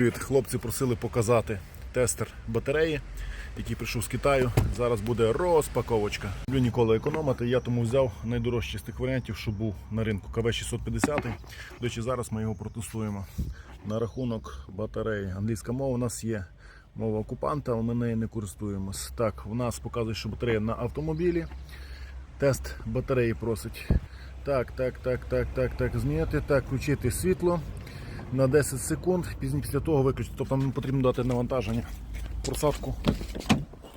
Привіт, хлопці просили показати тестер батареї, який прийшов з Китаю. Зараз буде розпаковочка. Люблю ніколи економити. Я тому взяв найдорожчий з тих варіантів, що був на ринку КВ-650. До речі, зараз ми його протестуємо. На рахунок батареї. Англійська мова у нас є. Мова окупанта, але ми нею не користуємось. Так, у нас показує, що батарея на автомобілі. Тест батареї просить. Так, так, так, так, так, так, змінити. Так, включити світло на 10 секунд, після того виключити. Тобто нам потрібно дати навантаження. Просадку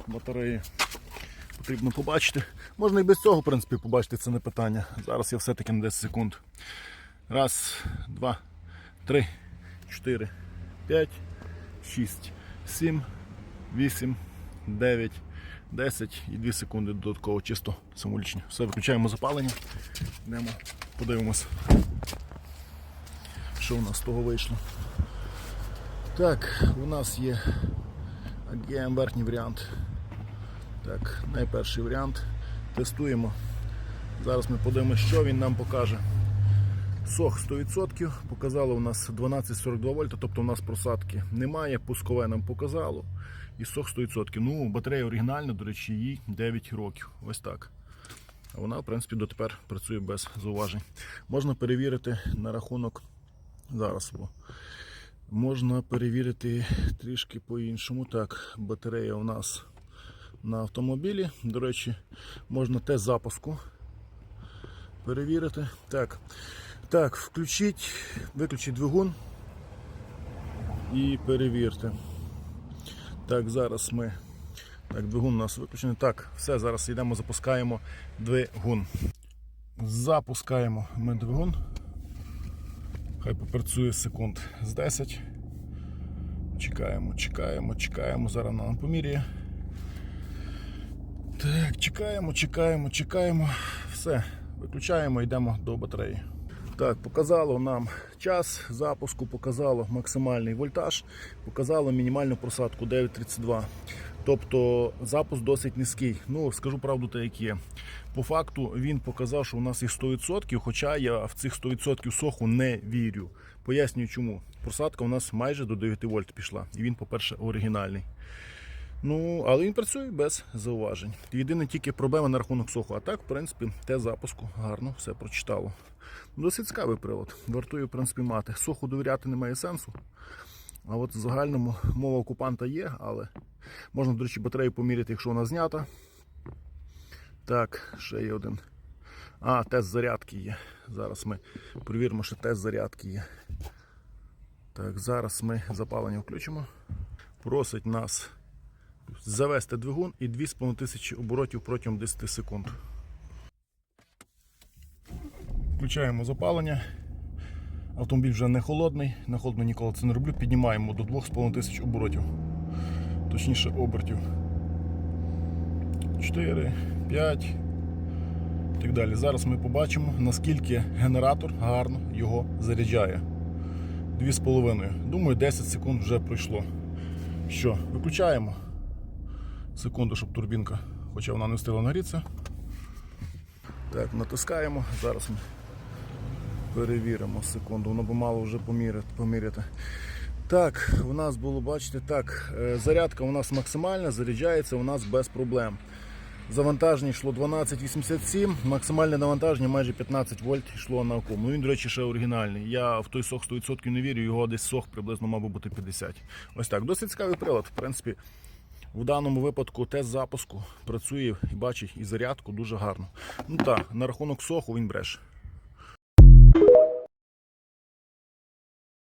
батареї потрібно побачити. Можна і без цього, в принципі, побачити, це не питання. Зараз я все-таки на 10 секунд. Раз, два, три, чотири, п'ять, шість, сім, вісім, дев'ять, десять і 2 секунди додатково чисто символічно. Все, виключаємо запалення. Йдемо, подивимось що у нас з того вийшло. Так, у нас є AGM верхній варіант. Так, найперший варіант. Тестуємо. Зараз ми подивимося, що він нам покаже. Сох 100%, показало у нас 12,42 вольта, тобто у нас просадки немає, пускове нам показало. І сох 100%. Ну, батарея оригінальна, до речі, їй 9 років. Ось так. А вона, в принципі, дотепер працює без зауважень. Можна перевірити на рахунок Зараз бо можна перевірити трішки по-іншому. Так, батарея у нас на автомобілі. До речі, можна тест запуску перевірити. Так, так, включіть, виключіть двигун і перевірте. Так, зараз ми. Так, двигун у нас виключений. Так, все, зараз йдемо, запускаємо двигун. Запускаємо ми двигун. Хай попрацює секунд з 10. Чекаємо, чекаємо, чекаємо. Зараз нам поміряє. Так, чекаємо, чекаємо, чекаємо. Все, виключаємо, йдемо до батареї. Так, показало нам час запуску, показало максимальний вольтаж, показало мінімальну просадку 9.32. Тобто запуск досить низький. Ну, скажу правду, те, як є. По факту він показав, що у нас їх 100%, хоча я в цих 100% соху не вірю. Пояснюю чому. Просадка у нас майже до 9 вольт пішла. І він, по-перше, оригінальний. Ну, але він працює без зауважень. Єдине тільки проблема на рахунок соху. А так, в принципі, те запуску гарно все прочитало. Досить цікавий прилад. Вартує, в принципі, мати. Соху довіряти немає сенсу. А от в загальному мова окупанта є, але можна, до речі, батарею поміряти, якщо вона знята. Так, ще є один. А, тест зарядки є. Зараз ми перевіримо, що тест зарядки є. Так, зараз ми запалення включимо. Просить нас завести двигун і 2,5 тисячі оборотів протягом 10 секунд. Включаємо запалення. Автомобіль вже не холодний, на холодно ніколи це не роблю. Піднімаємо до 2,5 тисяч оборотів. Точніше обертів. 4, 5 і так далі. Зараз ми побачимо, наскільки генератор гарно його заряджає. 2,5. Думаю, 10 секунд вже пройшло. Що, виключаємо. Секунду, щоб турбінка, хоча вона не встигла нагрітися. Так, натискаємо. Зараз ми перевіримо секунду, воно би мало вже поміряти. Так, у нас було, бачите, так, е, зарядка у нас максимальна, заряджається у нас без проблем. Завантаження йшло 12,87, максимальне навантаження майже 15 вольт йшло на акум. Ну він, до речі, ще оригінальний. Я в той сох 100% не вірю, його десь сох приблизно мав би бути 50. Ось так. Досить цікавий прилад. В принципі, в даному випадку тест запуску працює і бачить і зарядку дуже гарно. Ну так, на рахунок соху він бреше.